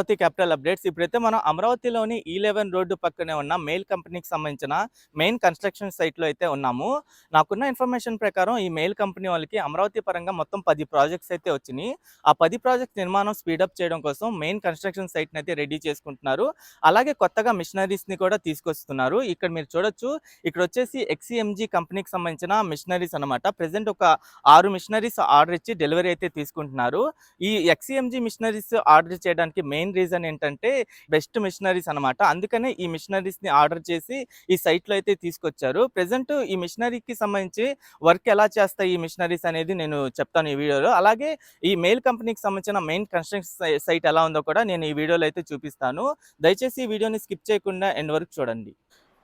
Amaravati capital updates. ఇప్పుడైతే మనం అమరావతిలోని e ఈ లెవెన్ రోడ్డు పక్కనే ఉన్న మెయిల్ కంపెనీకి సంబంధించిన మెయిన్ కన్స్ట్రక్షన్ సైట్లో అయితే ఉన్నాము. నాకున్న ఇన్ఫర్మేషన్ ప్రకారం ఈ మెయిల్ కంపెనీ వాళ్ళకి అమరావతి పరంగా మొత్తం పది ప్రాజెక్ట్స్ అయితే వచ్చినాయి. ఆ పది ప్రాజెక్ట్ నిర్మాణం స్పీడప్ చేయడం కోసం మెయిన్ కన్స్ట్రక్షన్ సైట్ని అయితే రెడీ చేసుకుంటున్నారు. అలాగే కొత్తగా మిషనరీస్ని కూడా తీసుకొస్తున్నారు. ఇక్కడ మీరు చూడొచ్చు ఇక్కడ వచ్చేసి ఎక్సీఎంజీ కంపెనీకి సంబంధించిన మిషనరీస్ అనమాట ప్రెసెంట్ ఒక ఆరు మిషనరీస్ ఆర్డర్ ఇచ్చి డెలివరీ అయితే తీసుకుంటున్నారు. ఈ ఎక్సిఎంజీ మిషనరీస్ ఆర్డర్ చేయడానికి మెయిన్ రీజన్ ఏంటంటే బెస్ట్ మిషనరీస్ అనమాట అందుకనే ఈ మిషనరీస్ని ఆర్డర్ చేసి ఈ సైట్లో అయితే తీసుకొచ్చారు. ప్రెసెంట్ ఈ మిషనరీకి సంబంధించి వర్క్ ఎలా చేస్తాయి ఈ మిషనరీస్ అనేది నేను చెప్తాను ఈ వీడియోలో. అలాగే ఈ మెయిల్ కంపెనీకి సంబంధించిన మెయిన్ కన్స్ట్రక్షన్ సైట్ ఎలా ఉందో కూడా నేను ఈ వీడియోలో అయితే చూపిస్తాను. దయచేసి ఈ వీడియోని స్కిప్ చేయకుండా ఎండ్ వరకు చూడండి.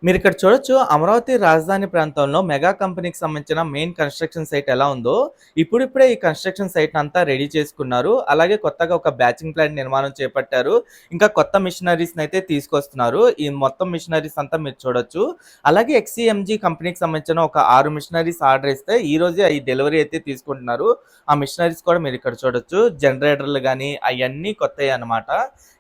మీరు ఇక్కడ చూడొచ్చు అమరావతి రాజధాని ప్రాంతంలో మెగా కంపెనీకి సంబంధించిన మెయిన్ కన్స్ట్రక్షన్ సైట్ ఎలా ఉందో. ఇప్పుడిప్పుడే ఈ కన్స్ట్రక్షన్ సైట్ అంతా రెడీ చేసుకున్నారు. అలాగే కొత్తగా ఒక బ్యాచింగ్ ప్లాంట్ నిర్మాణం చేపట్టారు. ఇంకా కొత్త మిషనరీస్ని అయితే తీసుకొస్తున్నారు. ఈ మొత్తం మిషనరీస్ అంతా మీరు చూడొచ్చు. అలాగే ఎక్సిఎంజీ కంపెనీకి సంబంధించిన ఒక ఆరు మిషనరీస్ ఆర్డర్ ఇస్తే ఈ రోజే ఈ డెలివరీ అయితే తీసుకుంటున్నారు. ఆ మిషనరీస్ కూడా మీరు ఇక్కడ చూడొచ్చు. జనరేటర్లు కానీ అవన్నీ కొత్తవి అన్నమాట.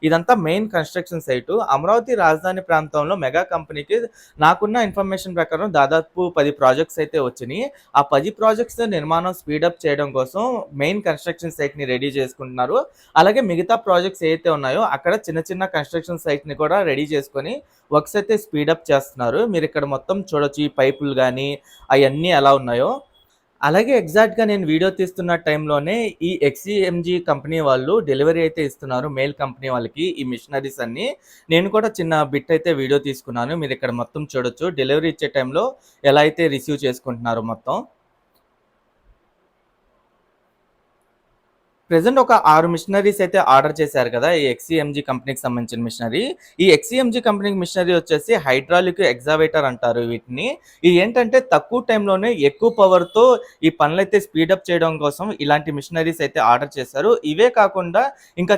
ఇదంతా మెయిన్ కన్స్ట్రక్షన్ సైటు. అమరావతి రాజధాని ప్రాంతంలో మెగా కంపెనీకి నాకున్న ఇన్ఫర్మేషన్ ప్రకారం దాదాపు పది ప్రాజెక్ట్స్ అయితే వచ్చినాయి. ఆ పది ప్రాజెక్ట్స్ నిర్మాణం స్పీడప్ చేయడం కోసం మెయిన్ కన్స్ట్రక్షన్ సైట్ని రెడీ చేసుకుంటున్నారు. అలాగే మిగతా ప్రాజెక్ట్స్ ఏవైతే ఉన్నాయో అక్కడ చిన్న చిన్న కన్స్ట్రక్షన్ సైట్ని కూడా రెడీ చేసుకొని వర్క్స్ అయితే స్పీడప్ చేస్తున్నారు. మీరు ఇక్కడ మొత్తం చూడొచ్చు ఈ పైపులు కానీ అవన్నీ ఎలా ఉన్నాయో. అలాగే ఎగ్జాక్ట్గా నేను వీడియో తీస్తున్న టైంలోనే ఈ ఎక్స్ఈఎంజీ కంపెనీ వాళ్ళు డెలివరీ అయితే ఇస్తున్నారు మెయిల్ కంపెనీ వాళ్ళకి ఈ మిషనరీస్ అన్ని. నేను కూడా చిన్న బిట్ అయితే వీడియో తీసుకున్నాను మీరు ఇక్కడ మొత్తం చూడొచ్చు. డెలివరీ ఇచ్చే టైంలో ఎలా అయితే రిసీవ్ చేసుకుంటున్నారు మొత్తం. ప్రెసెంట్ ఒక ఆరు మిషనరీస్ అయితే ఆర్డర్ చేశారు కదా ఈ ఎక్సిఎంజీ కంపెనీకి సంబంధించిన మిషనరీ. ఈ ఎక్సిఎంజీ కంపెనీకి మిషనరీ వచ్చేసి హైడ్రాలిక్ ఎగ్జావేటర్ అంటారు వీటిని. ఇది ఏంటంటే తక్కువ టైంలోనే ఎక్కువ పవర్తో ఈ పనులైతే స్పీడప్ చేయడం కోసం ఇలాంటి మిషనరీస్ అయితే ఆర్డర్ చేశారు. ఇవే కాకుండా ఇంకా